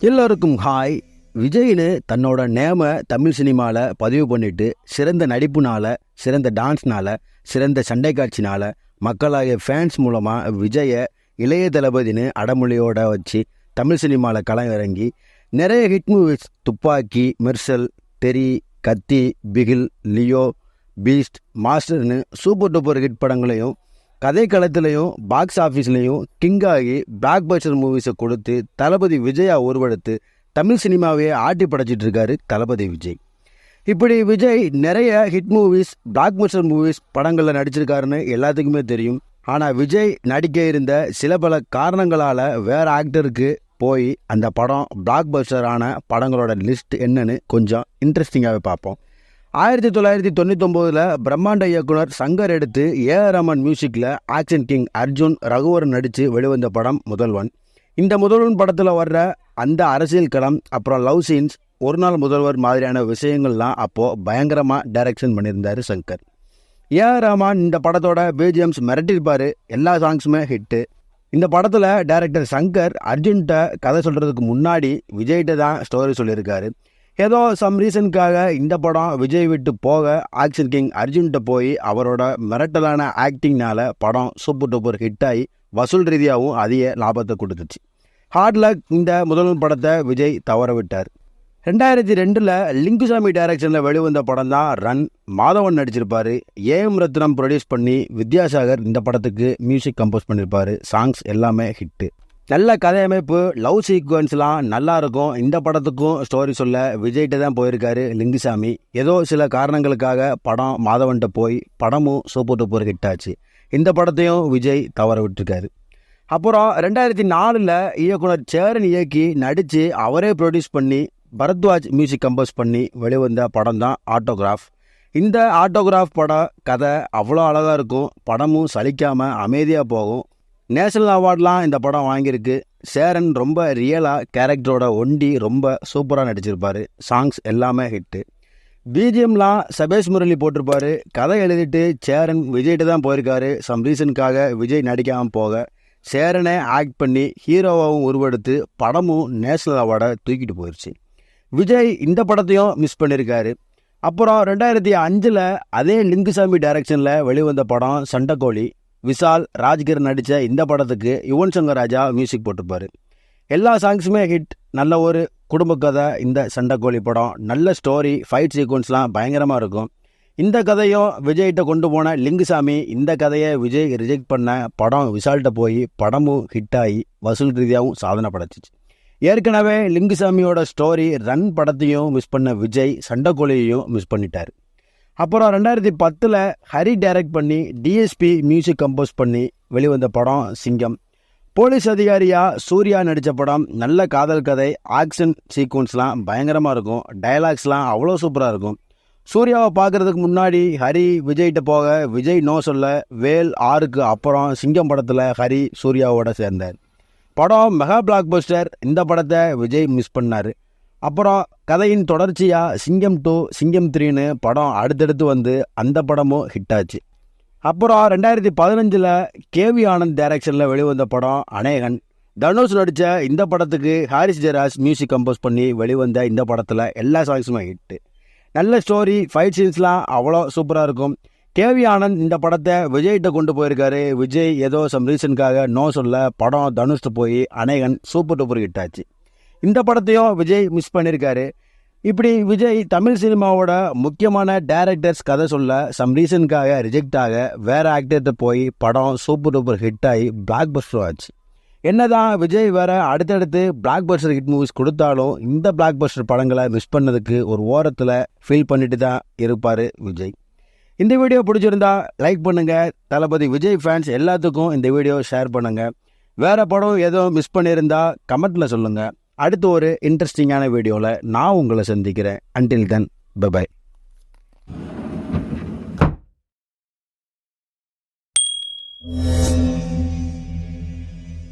எல்லோருக்கும் ஹாய். விஜய்னு தன்னோட நேம தமிழ் சினிமாவில் பதிவு பண்ணிட்டு சிறந்த நடிப்புனால சிறந்த டான்ஸ்னால சிறந்த சண்டை காட்சினால மக்களாகிய ஃபேன்ஸ் மூலமாக விஜயை இளைய தளபதினு அடமொழியோட வச்சு தமிழ் சினிமாவில் களம் இறங்கி நிறைய ஹிட் மூவிஸ் துப்பாக்கி மெர்சல் தெரி கத்தி பிகில் லியோ பீஸ்ட் மாஸ்டர்னு சூப்பர் டூப்பர் ஹிட் படங்களையும் கதை களத்திலையும் பாக்ஸ் ஆஃபீஸ்லேயும் கிங் ஆகி பிளாக் பஸ்டர் மூவிஸை கொடுத்து தளபதி விஜயா உருவெடுத்து தமிழ் சினிமாவையே ஆட்டி படைச்சிட்டு இருக்காரு தளபதி விஜய். இப்படி விஜய் நிறைய hit movies blockbuster movies படங்களில் நடிச்சிருக்காருன்னு எல்லாத்துக்குமே தெரியும். ஆனால் விஜய் நடிக்க இருந்த சில பல காரணங்களால் வேற ஆக்டருக்கு போய் அந்த படம் பிளாக் பஸ்டரான படங்களோட லிஸ்ட் என்னன்னு கொஞ்சம் இன்ட்ரெஸ்டிங்காகவே பார்ப்போம். ஆயிரத்தி தொள்ளாயிரத்தி தொண்ணூத்தொம்போதில் பிரம்மாண்ட இயக்குனர் சங்கர் எடுத்து ஏ ஆர் ரமன் மியூசிக்கில் ஆக்ஷன் கிங் அர்ஜுன் ரகுவரன் நடித்து வெளிவந்த படம் முதல்வன். இந்த முதல்வன் படத்தில் வர்ற அந்த அரசியல் களம் அப்புறம் லவ் சீன்ஸ் ஒரு நாள் முதல்வர் மாதிரியான விஷயங்கள்லாம் அப்போது பயங்கரமாக டைரக்ஷன் பண்ணியிருந்தார் சங்கர். ஏ ஆர் ரஹ்மான் இந்த படத்தோட பிஜிஎம்ஸ் மிரட்டிருப்பார் எல்லா சாங்ஸுமே ஹிட்டு. இந்த படத்தில் டைரக்டர் சங்கர் அர்ஜுன்கிட்ட கதை சொல்கிறதுக்கு முன்னாடி விஜய்கிட்ட தான் ஸ்டோரி சொல்லியிருக்காரு. ஏதோ சம் ரீசனுக்காக இந்த படம் விஜய் விட்டு போக ஆக்ஷன் கிங் அர்ஜுன்கிட்ட போய் அவரோட மிரட்டலான ஆக்டிங்னால படம் சூப்பர் டூப்பர் ஹிட் ஆகி வசூல் ரீதியாகவும் அதிக லாபத்தை கொடுத்துச்சு. ஹார்ட் லக் இந்த முதல் படத்தை விஜய் தவற விட்டார். ரெண்டாயிரத்தி ரெண்டில் லிங்குசாமி டைரக்ஷனில் வெளிவந்த படம் தான் ரன் மாதவன் நடிச்சிருப்பாரு. ஏஎம் ரத்னம் ப்ரொடியூஸ் பண்ணி வித்யாசாகர் இந்த படத்துக்கு மியூசிக் கம்போஸ் பண்ணியிருப்பாரு சாங்ஸ் எல்லாமே ஹிட்டு நல்ல கதையமைப்பு லவ் சீக்வன்ஸ்லாம் நல்லா இருக்கும் இந்த படத்துக்கும் ஸ்டோரி சொல்ல விஜய்கிட்ட தான் போயிருக்காரு லிங்குசாமி. ஏதோ சில காரணங்களுக்காக படம் மாதவன்கிட்ட போய் படமும் சூப்பர் டூப்பர் ஹிட் ஆச்சு இந்த படத்தையும் விஜய் தவற விட்டுருக்காரு. அப்புறம் ரெண்டாயிரத்தி நாலில் இயக்குனர் சேரன் இயக்கி நடித்து அவரே ப்ரொடியூஸ் பண்ணி பரத்வாஜ் மியூசிக் கம்போஸ் பண்ணி வெளிவந்த படம் தான் ஆட்டோகிராஃப் இந்த ஆட்டோகிராஃப் படம் கதை அவ்வளோ அழகாக இருக்கும். படமும் சலிக்காமல் அமைதியாக போகும். நேஷனல் அவார்ட்லாம் இந்த படம் வாங்கியிருக்கு. சேரன் ரொம்ப ரியலாக கேரக்டரோட ஒண்டி ரொம்ப சூப்பராக நடிச்சிருப்பார். சாங்ஸ் எல்லாமே ஹிட்டு பிஜிஎம்லாம் சபேஷ் முரளி போட்டிருப்பார். கதை எழுதிட்டு சேரன் விஜய்கிட்ட தான் போயிருக்காரு. சம் ரீசனுக்காக விஜய் நடிக்காமல் போக. சேரனை ஆக்ட் பண்ணி ஹீரோவாகவும் உருவெடுத்து படமும் நேஷனல் அவார்டை தூக்கிட்டு போயிடுச்சு விஜய் இந்த படத்தையும் மிஸ் பண்ணியிருக்காரு. அப்புறம் ரெண்டாயிரத்தி அஞ்சில் அதே லிங்குசாமி டைரக்ஷனில் வெளிவந்த படம் சண்டக்கோழி. விஷால் ராஜ்கிர் நடித்த இந்த படத்துக்கு யுவன் சங்கர் ராஜா மியூசிக் போட்டிருப்பார். எல்லா சாங்ஸுமே ஹிட் நல்ல ஒரு குடும்ப கதை. இந்த சண்டைக்கோழி படம். நல்ல ஸ்டோரி ஃபைட் சீக்வன்ஸ்லாம் பயங்கரமாக இருக்கும். இந்த கதையும் விஜய்கிட்ட கொண்டு போன லிங்குசாமி இந்த கதையை விஜய் ரிஜெக்ட் பண்ண படம் விஷால்கிட்ட போய் படமும் ஹிட் ஆகி வசூல் ரீதியாகவும் சாதனை படைச்சிச்சு. ஏற்கனவே லிங்குசாமியோட ஸ்டோரி ரன் படத்தையும் மிஸ் பண்ண விஜய் சண்டைக்கோழியையும் மிஸ் பண்ணிட்டார். அப்புறம் ரெண்டாயிரத்தி பத்தில் ஹரி டைரக்ட் பண்ணி டிஎஸ்பி மியூசிக் கம்போஸ் பண்ணி வெளிவந்த படம் சிங்கம். போலீஸ் அதிகாரியாக சூர்யா நடித்த படம் நல்ல காதல் கதை ஆக்ஷன் சீக்வன்ஸ்லாம் பயங்கரமாக இருக்கும். டயலாக்ஸ்லாம் அவ்வளோ சூப்பராக இருக்கும். சூர்யாவை பார்க்குறதுக்கு முன்னாடி ஹரி விஜய்கிட்ட போக விஜய் நோ சொல்ல வேல் ஆறுக்கு அப்புறம் சிங்கம் படத்தில் ஹரி சூர்யாவோட சேர்ந்தார். படம் மெகா பிளாக் பஸ்டர் இந்த படத்தை விஜய் மிஸ் பண்ணார். அப்புறம் கதையின் தொடர்ச்சியாக சிங்கம் டூ சிங்கம் த்ரீன்னு படம் அடுத்தடுத்து வந்து அந்த படமும் ஹிட் ஆச்சு அப்புறம் ரெண்டாயிரத்தி பதினஞ்சில் கேவி ஆனந்த் டைரக்ஷனில் வெளிவந்த படம் அநேகன். தனுஷ் நடித்த இந்த படத்துக்கு ஹாரிஸ் ஜெராஸ் மியூசிக் கம்போஸ் பண்ணி வெளிவந்த இந்த படத்தில் எல்லா சாங்ஸுமே ஹிட்டு. நல்ல ஸ்டோரி ஃபைட் சீன்ஸ்லாம் அவ்வளோ சூப்பராக இருக்கும். கேவி ஆனந்த் இந்த படத்தை விஜய்கிட்ட கொண்டு போயிருக்காரு. விஜய் ஏதோ சம் ரீசனுக்காக நோ சொல்ல படம் தனுஷ்ட்டு போய் அநேகன் சூப்பர் டூப்பர் ஹிட் ஆச்சு இந்த படத்தையும் விஜய் மிஸ் பண்ணியிருக்காரு இப்படி விஜய் தமிழ் சினிமாவோட முக்கியமான டேரக்டர்ஸ் கதை சொல்ல சம் ரீசனுக்காக ரிஜெக்ட் ஆக வேற ஆக்டர்கிட்ட போய் படம் சூப்பர் டூப்பர் ஹிட் ஆகி பிளாக் பஸ்டர் ஆச்சு. என்னதான் விஜய் வேற அடுத்தடுத்து பிளாக் பஸ்டர் ஹிட் மூவிஸ் கொடுத்தாலும் இந்த பிளாக் பஸ்டர் படங்களை மிஸ் பண்ணதுக்கு ஒரு ஓரத்தில் ஃபீல் பண்ணிட்டு தான் இருப்பார் விஜய். இந்த வீடியோ பிடிச்சிருந்தா லைக் பண்ணுங்க. தளபதி விஜய் ஃபேன்ஸ் எல்லாத்துக்கும் இந்த வீடியோ ஷேர் பண்ணுங்க. வேற படம் எதுவும் மிஸ் பண்ணியிருந்தா கமெண்ட்ல சொல்லுங்கள் அடுத்து ஒரு இன்ட்ரெஸ்டிங்கான வீடியோவில் நான் உங்களை சந்திக்கிறேன். Until then bye bye